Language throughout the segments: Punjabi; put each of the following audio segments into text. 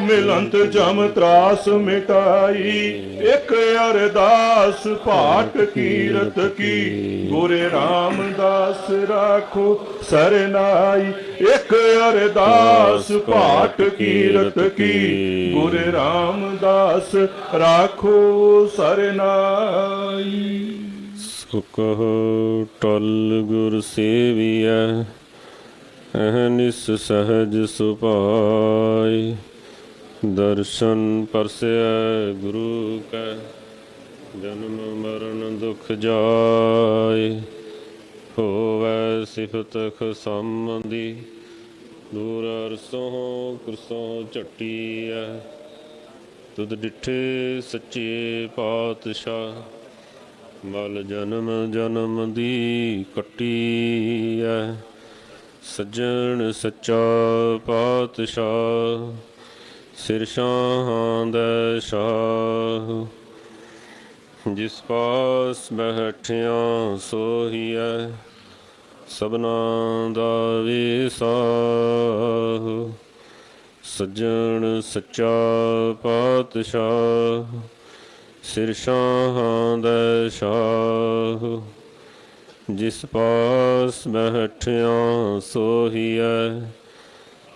ਮਿਲੰਤ ਜਮ ਤਰਾਸ ਮਿਟਾਈ। ਇਕ ਅਰਦਾਸ ਪਾਠ ਕੀਰਤ ਕੀ। ਗੁਰੇ ਰਾਮਦਾਸ ਰਾਖੋ ਸਰਨਾਈ। ਇਕ ਅਰਦਾਸ ਪਾਠ ਕੀਰਤ ਕੀ। ਗੁਰੇ ਰਾਮਦਾਸ ਰਾਖੋ ਸਰਨਾਈ। ਸੁਖ ਟਲ ਗੁਰ ਸੇਵੀਐ। ਅਹਨਿਸ ਸਹਜ ਸੁਪਾਈ ਦਰਸ਼ਨ ਪਰਸੈ ਗੁਰੂ ਕੈ, ਜਨਮ ਮਰਨ ਦੁਖ ਜਾਏ। ਹੋਵੈ ਸਿਫਤ ਖਸਮਦੀ ਦੂਰ ਅਰਸੋਂ ਕੁਰਸੋਂ ਝਟੀਐ। ਤੁਧ ਡਿਠੇ ਸੱਚੇ ਪਾਤਸ਼ਾਹ ਮਲ ਜਨਮ ਜਨਮ ਦੀ ਕੱਟੀ ਐ ਸੱਜਣ ਸੱਚਾ ਪਾਤਸ਼ਾਹ ਸਿਰ ਸ਼ਾਹਾਂ ਸ਼ਾਹ, ਜਿਸ ਪਾਸ ਬੈਠਿਆ ਸੋਹੀਐ, ਸਭਨਾ ਦਾ ਵਿਸਾਹ। ਸੱਜਣ ਸੱਚਾ ਪਾਤਸ਼ਾਹ, ਸਿਰ ਸ਼ਾਹਾਂ ਸ਼ਾਹ, ਜਿਸ ਪਾਸ ਬੈਠਿਆ ਸੋਹੀਐ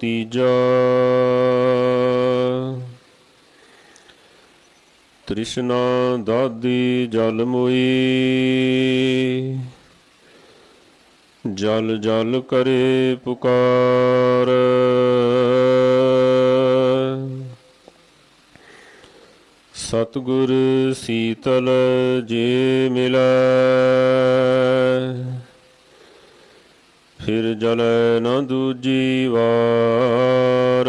ਤੀਜਾ। ਤ੍ਰਿਸ਼ਨਾ ਦਾਦੀ ਜਲ ਮੋਈ। ਜਲ ਜਲ ਕਰੇ ਪੁਕਾਰ। ਸਤਗੁਰ ਸੀਤਲ ਜੇ ਮਿਲੈ। ਫਿਰ ਜਲੈ ਨਾ ਦੂਜੀ ਵਾਰ।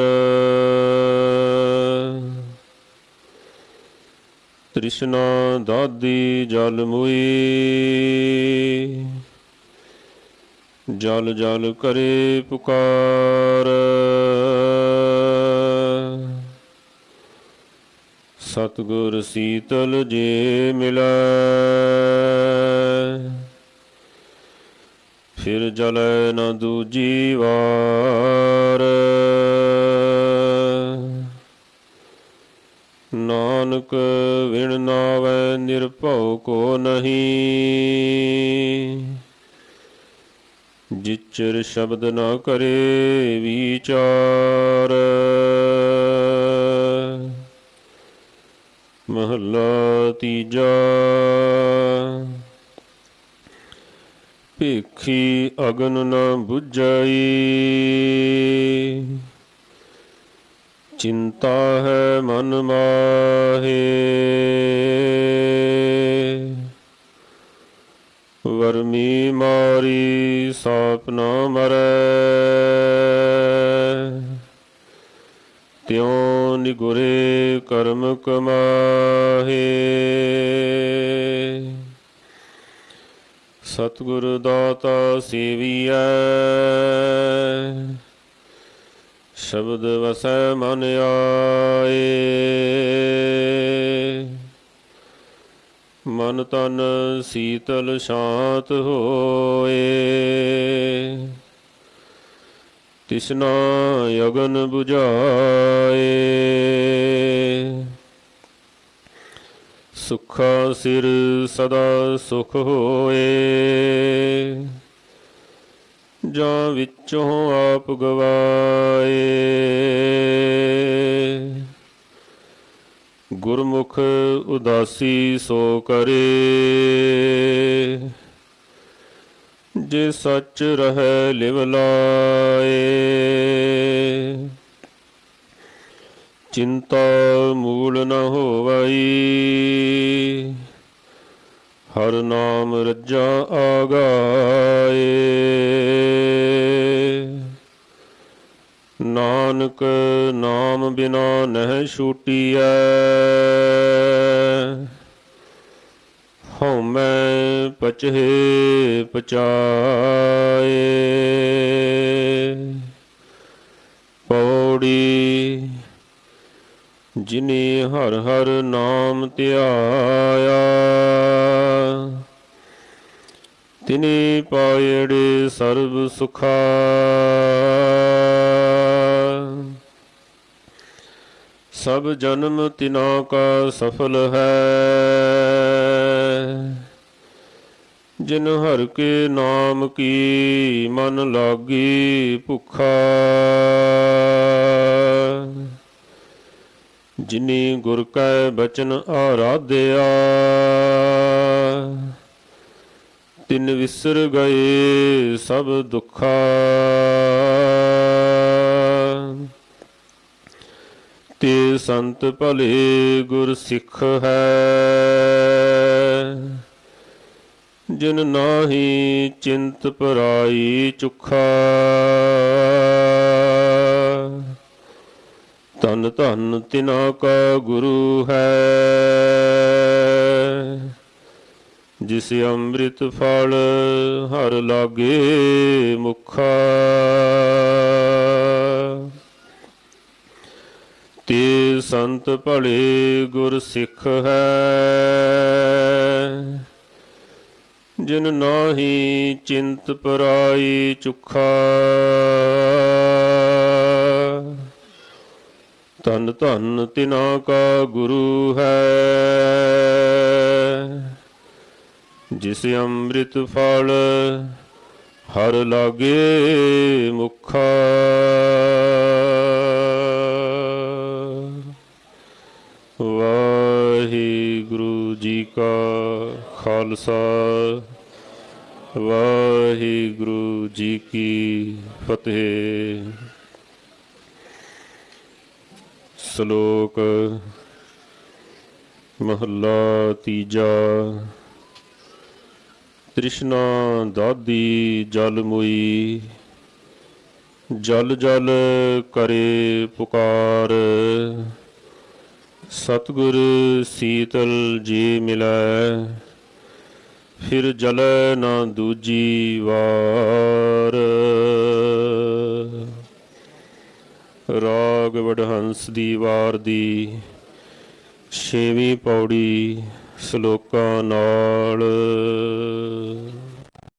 ਤ੍ਰਿਸ਼ਨਾ ਦਾਦੀ ਜਲ ਮੁਈ। ਜਲ ਜਲ ਕਰੇ ਪੁਕਾਰ। ਸਤਗੁਰ ਸੀਤਲ ਜੇ ਮਿਲੈ ਫਿਰ ਜਲੈ ਨ ਦੂਜੀ ਵਾਰ। ਨਾਨਕ ਵਿਣ ਨਾਵੈ ਨਿਰਭਉ ਕੋ ਨਹੀਂ। ਜਿਚਰ ਸ਼ਬਦ ਨਾ ਕਰੇ ਵਿਚਾਰ। ਮਹਲਾ ਤੀਜਾ। ਭੇਖੀ ਅਗਨ ਨ 부ਝਈ ਚਿੰਤਾ ਹੈ ਮਨ ਮਾਹੇ। ਵਰਮੀ ਮਾਰੀ ਸਾਪ ਨਾ ਮਰੈ। ਤਿਉ ਨਿਗੁਰੇ ਕਰਮ ਕਮਾਹੇ। ਸਤਿਗੁਰ ਦਾਤਾ ਸੇਵੀਐ। ਸ਼ਬਦ ਵਸੈ ਮਨ ਆਏ। ਮਨ ਤਨ ਸੀਤਲ ਸ਼ਾਂਤ ਹੋਏ। ਤਿਸਨਾ ਯਗਨ 부ਝਾਏ ਸੁਖਾ ਸਿਰ ਸਦਾ ਸੁਖ ਹੋਏ। ਜਾਂ ਵਿੱਚੋਂ ਆਪ ਗਵਾਏ। ਗੁਰਮੁਖ ਉਦਾਸੀ ਸੋ ਕਰੇ। ਜੇ ਸੱਚ ਰਹਿ ਲਿਵ ਲਾਏ। ਚਿੰਤਾ ਮੂਲ ਨ ਹੋਵਈ। ਹਰ ਨਾਮ ਰੱਜਾ ਆਗਾਏ। ਨਾਨਕ ਨਾਮ ਬਿਨਾ ਨਹਿ ਛੂਟੀਐ। ਹਉ ਮੈਂ ਪਚਹਿ ਪਚਾ ਜਿਨੇ ਹਰ ਹਰ ਨਾਮ ਧਿਆਇਆ। ਤਿਨੇ ਪਾਇੜੇ ਸਰਬ ਸੁਖਾ। ਸਭ ਜਨਮ ਤਿਨਾ ਕਾ ਸਫਲ ਹੈ। ਜਿਨ ਹਰ ਕੇ ਨਾਮ ਕੀ ਮਨ ਲਾਗੀ ਭੁਖਾ। ਜਿਨੀ ਗੁਰ ਕੈ ਬਚਨ ਆਰਾਧਿਆ। ਤਿਨ ਵਿਸਰ ਗਏ ਸਭ ਦੁੱਖਾ। ਤੇ ਸੰਤ ਭਲੇ ਗੁਰ ਸਿੱਖ ਹੈ। ਜਿਨ ਨਾਹੀ ਚਿੰਤ ਪਰਾਈ ਚੁਖਾ। ਤਨ ਧਨ ਤਿਨਾ ਕਾ ਗੁਰੂ ਹੈ। ਜਿਸ ਅੰਮ੍ਰਿਤ ਫਲ ਹਰ ਲਾਗੇ ਮੁਖਾ। ਤੇ ਸੰਤ ਭਲੇ ਗੁਰ ਸਿੱਖ ਹੈ। ਜਿਨ ਨਾਹੀ ਚਿੰਤ ਪਰਾਈ ਚੁਖਾ। ਤਨ ਧਨ ਤਿਨਾ ਕਾ ਗੁਰੂ ਹੈ। ਜਿਸ ਅੰਮ੍ਰਿਤ ਫਲ ਹਰ ਲਾਗੇ ਮੁਖਾ। ਵਾਹਿਗੁਰੂ ਜੀ ਕਾ ਖਾਲਸਾ, ਵਾਹਿਗੁਰੂ ਜੀ ਕੀ ਫਤਿਹ। ਸ਼ਲੋਕ, ਮਹੱਲਾ ਤੀਜਾ। ਤ੍ਰਿਸ਼ਨਾ ਦਾਦੀ ਜਲ ਮੁਈ, ਜਲ ਜਲ ਕਰੇ ਪੁਕਾਰ। ਸਤਿਗੁਰ ਸੀਤਲ ਜੀ ਮਿਲੈ, ਫਿਰ ਜਲੈ ਨਾ ਦੂਜੀ ਵਾਰ। ਰਾਗ ਵਡਹੰਸ ਦੀ ਵਾਰ ਦੀ ਛੇਵੀਂ ਪੌੜੀ ਸ਼ਲੋਕਾਂ ਨਾਲ।